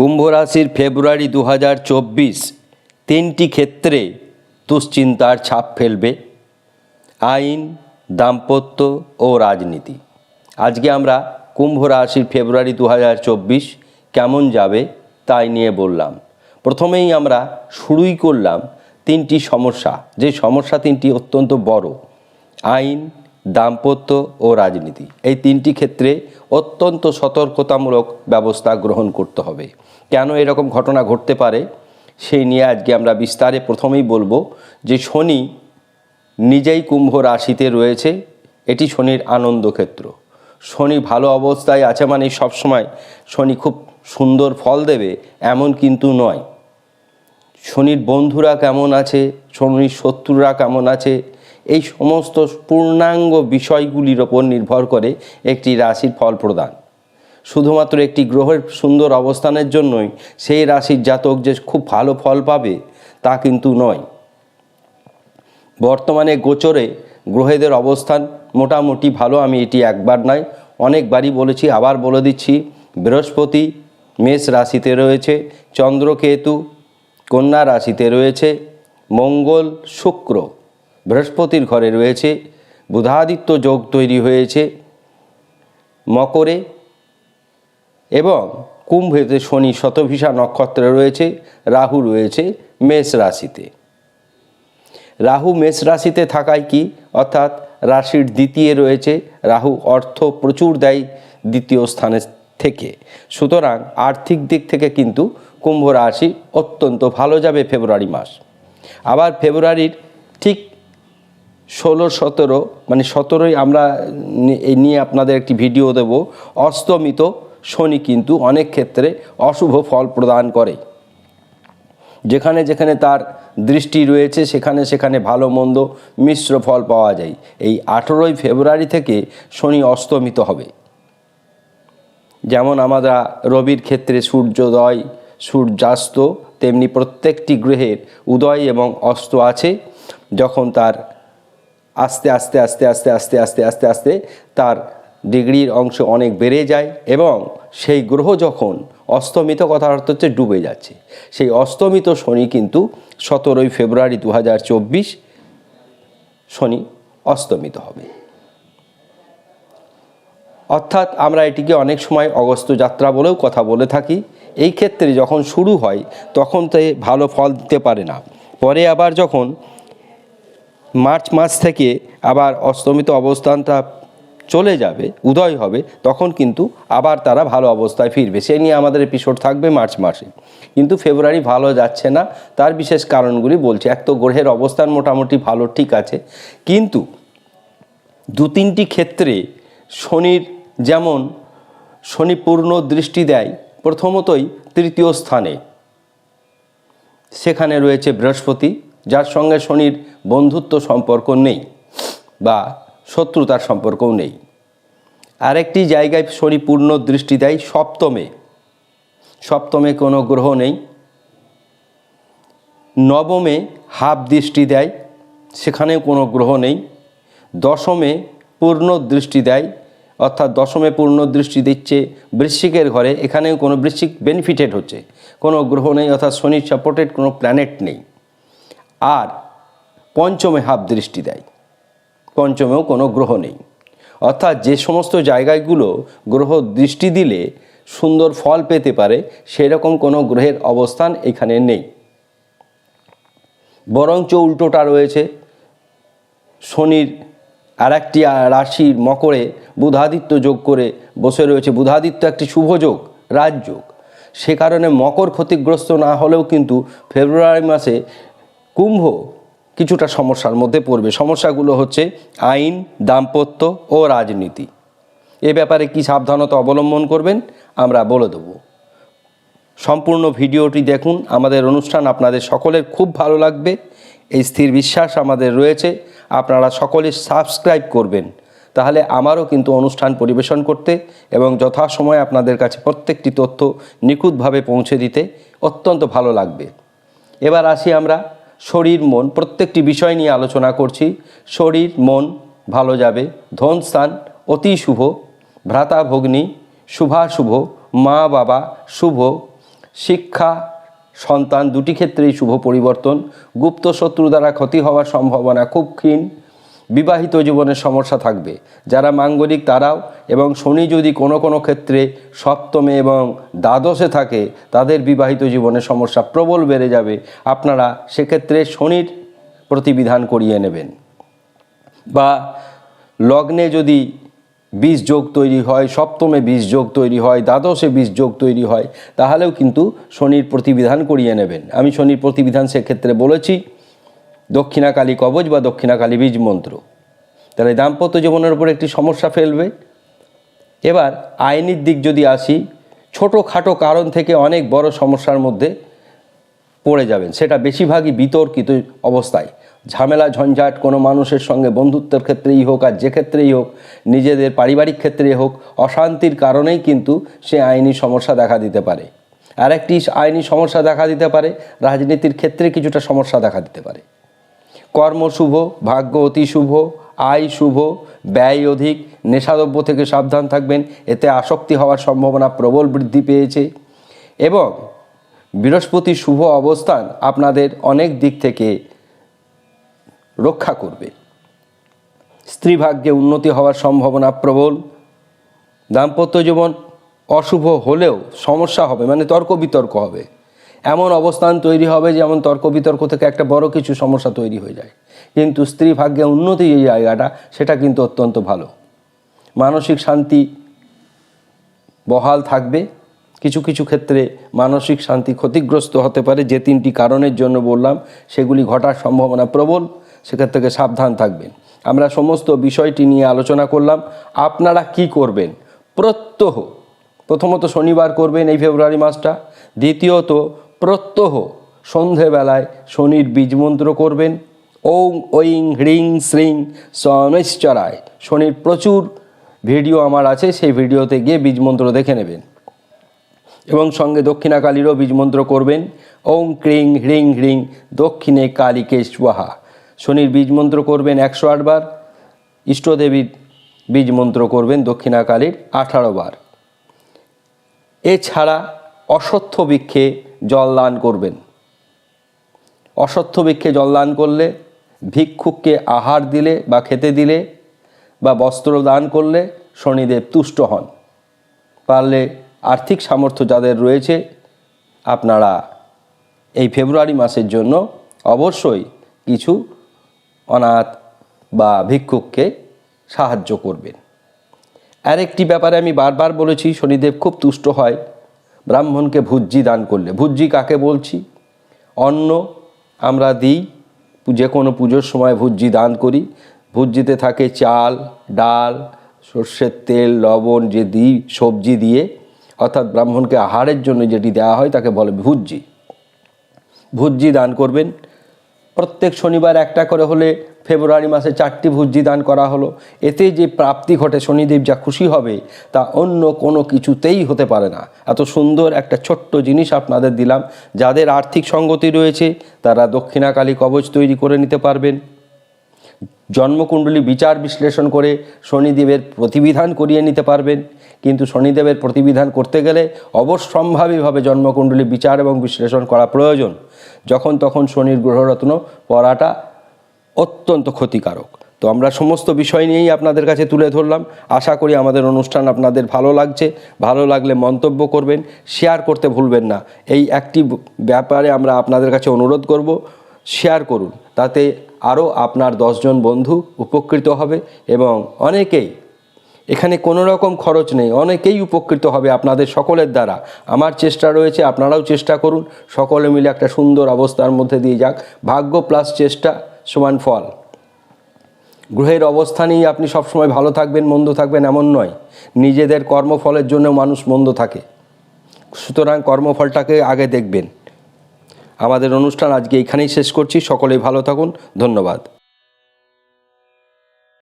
কুম্ভ রাশির ফেব্রুয়ারি দু তিনটি ক্ষেত্রে দুশ্চিন্তার ছাপ ফেলবে। আইন, দাম্পত্য ও রাজনীতি। আজকে আমরা কুম্ভ রাশির ফেব্রুয়ারি দু হাজার চব্বিশ কেমন যাবে তাই নিয়ে বললাম। প্রথমেই আমরা শুরুই করলাম তিনটি সমস্যা। যে সমস্যা তিনটি অত্যন্ত বড়। আইন দাম্পত্য ও রাজনীতি। এই তিনটি ক্ষেত্রে অত্যন্ত সতর্কতামূলক ব্যবস্থা গ্রহণ করতে হবে। কেন এরকম ঘটনা ঘটতে পারে? সেই নিয়ে আজকে আমরা বিস্তারে প্রথমেই বলব যে শনি নিজেই কুম্ভ রাশিতে রয়েছে, এটি শনির আনন্দ ক্ষেত্র। শনি ভালো অবস্থায় আছে মানে সবসময় শনি খুব সুন্দর ফল দেবে, এমন কিন্তু নয়। শনির বন্ধুরা কেমন আছে? শনির শত্রুরা কেমন আছে? এই সমস্ত পূর্ণাঙ্গ বিষয়গুলির ওপর নির্ভর করে একটি রাশির ফল প্রদান। শুধুমাত্র একটি গ্রহের সুন্দর অবস্থানের জন্যই সেই রাশির জাতক যে খুব ভালো ফল পাবে, তা কিন্তু নয়। বর্তমানে গোচরে গ্রহেদের অবস্থান মোটামুটি ভালো, আমি এটি একবার নয়, অনেকবারই বলেছি, আবার বলে দিচ্ছি, বৃহস্পতি মেষ রাশিতে রয়েছে, চন্দ্রকেতু কন্যা রাশিতে রয়েছে, মঙ্গল শুক্র। বৃহস্পতির ঘরে রয়েছে, বুধাদিত্য যোগ তৈরি হয়েছে, মকরে এবং কুম্ভেতে শনি শতভিসা নক্ষত্রে রয়েছে, রাহু রয়েছে, মেষ রাশিতে। রাহু মেষ রাশিতে থাকায় কি? অর্থাৎ রাশির দ্বিতীয় রয়েছে, রাহু অর্থ প্রচুর দেয় দ্বিতীয় স্থানে থেকে। সুতরাং আর্থিক দিক থেকে কিন্তু কুম্ভ রাশি অত্যন্ত ভালো যাবে ফেব্রুয়ারি মাস। আবার ফেব্রুয়ারির ঠিক ষোলো, সতেরো মানে সতেরোই আমরা এই নিয়ে আপনাদের একটি ভিডিও দেব। অস্তমিত শনি কিন্তু অনেক ক্ষেত্রে অশুভ ফল প্রদান করে। যেখানে যেখানে তার দৃষ্টি রয়েছে, সেখানে সেখানে ভালো মন্দ মিশ্র ফল পাওয়া যায়। এই আঠেরোই ফেব্রুয়ারি থেকে শনি অস্তমিত হবে। যেমন আমরা রবির ক্ষেত্রে সূর্যোদয়, সূর্যাস্ত, তেমনি প্রত্যেকটি গ্রহের উদয় এবং অস্ত আছে। যখন তার আস্তে আস্তে আস্তে আস্তে আস্তে আস্তে আস্তে আস্তে তার ডিগ্রির অংশ অনেক বেড়ে যায় এবং সেই গ্রহ যখন অস্তমিত কথার অর্থ হচ্ছে ডুবে যাচ্ছে। সেই অস্তমিত শনি কিন্তু সতেরোই ফেব্রুয়ারি দু শনি অস্তমিত হবে। অর্থাৎ আমরা এটিকে অনেক সময় অগস্ত যাত্রা বলেও কথা বলে থাকি। এই ক্ষেত্রে যখন শুরু হয় তখন তো ভালো ফল দিতে পারে না। পরে আবার যখন মার্চ মাস থেকে আবার অস্তমিত অবস্থানটা চলে যাবে, উদয় হবে, তখন কিন্তু আবার তারা ভালো অবস্থায় ফিরবে। সেই নিয়ে আমাদের এপিসোড থাকবে মার্চ মাসে। কিন্তু ফেব্রুয়ারি ভালো যাচ্ছে না, তার বিশেষ কারণগুলি বলছে। এক তো গ্রহের অবস্থান মোটামুটি ভালো, ঠিক আছে। কিন্তু দু তিনটি ক্ষেত্রে শনির যেমন শনি পূর্ণ দৃষ্টি দেয়, প্রথমতই তৃতীয় স্থানে। সেখানে রয়েছে বৃহস্পতি যার সঙ্গে শনির বন্ধুত্ব সম্পর্ক নেই বা শত্রুতার সম্পর্কও নেই। আরেকটি জায়গায় শনি পূর্ণ দৃষ্টি দেয় সপ্তমে। সপ্তমে কোনো গ্রহ নেই। নবমে হাফ দৃষ্টি দেয়, সেখানেও কোনো গ্রহ নেই। দশমে পূর্ণ দৃষ্টি দেয়, অর্থাৎ দশমে পূর্ণ দৃষ্টি দিচ্ছে বৃশ্চিকের ঘরে, এখানেও কোনো বৃশ্চিক বেনিফিটেড হচ্ছে। কোনো গ্রহ নেই, অর্থাৎ শনির সাপোর্টেড কোনো প্ল্যানেট নেই। আর পঞ্চমে হাফ দৃষ্টি দেয়। পঞ্চমেও কোনো গ্রহ নেই। অর্থাৎ যে সমস্ত জায়গাগুলো গ্রহ দৃষ্টি দিলে সুন্দর ফল পেতে পারে, সেরকম কোনো গ্রহের অবস্থান এখানে নেই। বরঞ্চ উল্টোটা রয়েছে। শনির আর একটি রাশির মকরে বুধাদিত্য যোগ করে বসে রয়েছে। বুধাদিত্য একটি শুভ যোগ রাজযোগ সে কারণে মকর ক্ষতিগ্রস্ত না হলেও কিন্তু ফেব্রুয়ারি মাসে কুম্ভ কিছুটা সমস্যার মধ্যে পড়বে। সমস্যাগুলো হচ্ছে আইন, দাম্পত্য ও রাজনীতি। এ ব্যাপারে কি সাবধানতা অবলম্বন করবেন আমরা বলে দেবো। সম্পূর্ণ ভিডিওটি দেখুন। আমাদের অনুষ্ঠান আপনাদের সকলের খুব ভালো লাগবে। এই স্থির বিশ্বাস আমাদের রয়েছে। আপনারা সকলে সাবস্ক্রাইব করবেন। তাহলে আমারও কিন্তু অনুষ্ঠান পরিবেশন করতে এবং যথাসময়ে আপনাদের কাছে প্রত্যেকটি তথ্য নিখুঁতভাবে পৌঁছে দিতে অত্যন্ত ভালো লাগবে। এবার আসি আমরা শরীর, মন প্রত্যেকটি বিষয় নিয়ে আলোচনা করছি। শরীর, মন ভালো যাবে। ধন স্থান অতি শুভ। ভ্রাতা ভগ্নী শুভাশুভ মা বাবা শুভ। শিক্ষা, সন্তান দুটি ক্ষেত্রেই শুভ পরিবর্তন। গুপ্ত শত্রু দ্বারা ক্ষতি হওয়ার সম্ভাবনা খুব ক্ষীণ। বিবাহিত জীবনের সমস্যা থাকবে। যারা মাঙ্গলিক তারাও এবং শনি যদি কোনো কোনো ক্ষেত্রে সপ্তমে এবং দ্বাদশে থাকে, তাদের বিবাহিত জীবনের সমস্যা প্রবল বেড়ে যাবে। আপনারা সেক্ষেত্রে শনির প্রতিবিধান করিয়ে নেবেন। বা লগ্নে যদি বীজ যোগ তৈরি হয়, সপ্তমে বীজ যোগ তৈরি হয়, দ্বাদশে বীজ যোগ তৈরি হয়, তাহলেও কিন্তু শনির প্রতিবিধান করিয়ে নেবেন। আমি শনির প্রতিবিধান সেক্ষেত্রে বলেছি। দক্ষিণাকালী কবচ বা দক্ষিণাকালী বীজ মন্ত্র। তাহলে দাম্পত্য জীবনের উপর একটি সমস্যা ফেলবে। এবার আইনির দিক যদি আসি, ছোটোখাটো কারণ থেকে অনেক বড় সমস্যার মধ্যে পড়ে যাবেন। সেটা বেশিরভাগই বিতর্কিত অবস্থায়। ঝামেলা, ঝঞ্ঝাট, কোনো মানুষের সঙ্গে বন্ধুত্বের ক্ষেত্রেই হোক আর যে ক্ষেত্রেই হোক, নিজেদের পারিবারিক ক্ষেত্রেই হোক, অশান্তির কারণেই কিন্তু সে আইনি সমস্যা দেখা দিতে পারে। আর একটি আইনি সমস্যা দেখা দিতে পারে, রাজনীতির ক্ষেত্রে কিছুটা সমস্যা দেখা দিতে পারে। কর্ম শুভ, ভাগ্য অতি শুভ, আয় শুভ, ব্যয় অধিক, নেশাদ্রব্য থেকে সাবধান থাকবেন, এতে আসক্তি হওয়ার সম্ভাবনা প্রবল বৃদ্ধি পেয়েছে। এবং বৃহস্পতি শুভ অবস্থান আপনাদের অনেক দিক থেকে রক্ষা করবে। স্ত্রী ভাগ্যে উন্নতি হওয়ার সম্ভাবনা প্রবল। দাম্পত্য জীবন অশুভ হলেও সমস্যা হবে মানে তর্ক বিতর্ক হবে। এমন অবস্থান তৈরি হবে যেমন তর্ক বিতর্ক থেকে একটা বড় কিছু সমস্যা তৈরি হয়ে যায়। কিন্তু স্ত্রী ভাগ্যে উন্নতি যে জায়গাটা, সেটা কিন্তু অত্যন্ত ভালো। মানসিক শান্তি বহাল থাকবে। কিছু কিছু ক্ষেত্রে মানসিক শান্তি ক্ষতিগ্রস্ত হতে পারে। যে তিনটি কারণের জন্য বললাম, সেগুলি ঘটার সম্ভাবনা প্রবল, সেক্ষেত্রে থেকে সাবধান থাকবেন। আমরা সমস্ত বিষয়টি নিয়ে আলোচনা করলাম। আপনারা কি করবেন? প্রত্যহ, প্রথমত শনিবার করবেন এই ফেব্রুয়ারি মাসটা। দ্বিতীয়ত প্রত্যহ সন্ধেবেলায় শনির বীজমন্ত্র করবেন। ওং, ঐং, হ্রিং, শ্রিং সনেশ্বরায় শনির প্রচুর ভিডিও আমার আছে, সেই ভিডিওতে গিয়ে বীজমন্ত্র দেখে নেবেন। এবং সঙ্গে দক্ষিণাকালীরও বীজমন্ত্র করবেন। ওং, ক্রিং, হ্রিং হ্রিং, দক্ষিণে কালীকে স্বাহা শনির বীজমন্ত্র করবেন একশো আটবার ইষ্টদেবীর বীজমন্ত্র করবেন দক্ষিণাকালীর আঠারো বার। এছাড়া অশ্বত্থ বৃক্ষে জল দান করবেন। অশ্বত্থ বৃক্ষে জল দান করলে, ভিক্ষুককে আহার দিলে বা খেতে দিলে বা বস্ত্র দান করলে শনিদেব তুষ্ট হন। পারলে আর্থিক সামর্থ্য যাদের রয়েছে, আপনারা এই ফেব্রুয়ারি মাসের জন্য অবশ্যই কিছু অনাথ বা ভিক্ষুককে সাহায্য করবেন। আরেকটি ব্যাপারে আমি বারবার বলেছি, শনিদেব খুব তুষ্ট হয়। ব্রাহ্মণকে ভুজ্জি দান করলে। ভুজ্জি কাকে বলছি? অন্ন আমরা দিই, যে কোনো পুজোর সময় ভুজ্জি দান করি। ভুজ্জিতে থাকে চাল, ডাল, সর্ষের তেল, লবণ যে দিই, সবজি দিয়ে। অর্থাৎ ব্রাহ্মণকে আহারের জন্য যেটি দেওয়া হয় তাকে বলে ভুজ্জি। ভুজ্জি দান করবেন। প্রত্যেক শনিবার একটা করে হলে ফেব্রুয়ারি মাসে চারটি ভুজি দান করা হলো। এতে যে প্রাপ্তি ঘটে, শনিদেব যা খুশি হবে, তা অন্য কোনো কিছুতেই হতে পারে না। এত সুন্দর একটা ছোট্ট জিনিস আপনাদের দিলাম। যাদের আর্থিক সঙ্গতি রয়েছে, তারা দক্ষিণাকালী কবচ তৈরি করে নিতে পারবেন। জন্মকুণ্ডলী বিচার বিশ্লেষণ করে শনিদেবের প্রতিবিধান করিয়ে নিতে পারবেন। কিন্তু শনিদেবের প্রতিবিধান করতে গেলে অবশ্যম্ভাবীভাবে জন্মকুণ্ডলী বিচার এবং বিশ্লেষণ করা প্রয়োজন। যখন তখন শনির গ্রহরত্ন পড়াটা অত্যন্ত ক্ষতিকারক। তো আমরা সমস্ত বিষয় নিয়েই আপনাদের কাছে তুলে ধরলাম। আশা করি আমাদের অনুষ্ঠান আপনাদের ভালো লাগছে। ভালো লাগলে মন্তব্য করবেন শেয়ার করতে ভুলবেন না। এই একটি ব্যাপারে আমরা আপনাদের কাছে অনুরোধ করব। শেয়ার করুন। তাতে আরও আপনার দশজন বন্ধু উপকৃত হবে এবং অনেকেই, এখানে কোনো রকম খরচ নেই, অনেকেই উপকৃত হবে আপনাদের সকলের দ্বারা। আমার চেষ্টা রয়েছে, আপনারাও চেষ্টা করুন, সকলে মিলে একটা সুন্দর অবস্থার মধ্যে দিয়ে যাক। ভাগ্য প্লাস চেষ্টা সমান ফল। গ্রহের অবস্থানেই আপনি সবসময় ভালো থাকবেন, মন্দ থাকবেন এমন নয়। নিজেদের কর্মফলের জন্য মানুষ মন্দ থাকে। সুতরাং কর্মফলটাকে আগে দেখবেন। আমাদের অনুষ্ঠান আজকে এখানেই শেষ করছি। সকলেই ভালো থাকুন। ধন্যবাদ।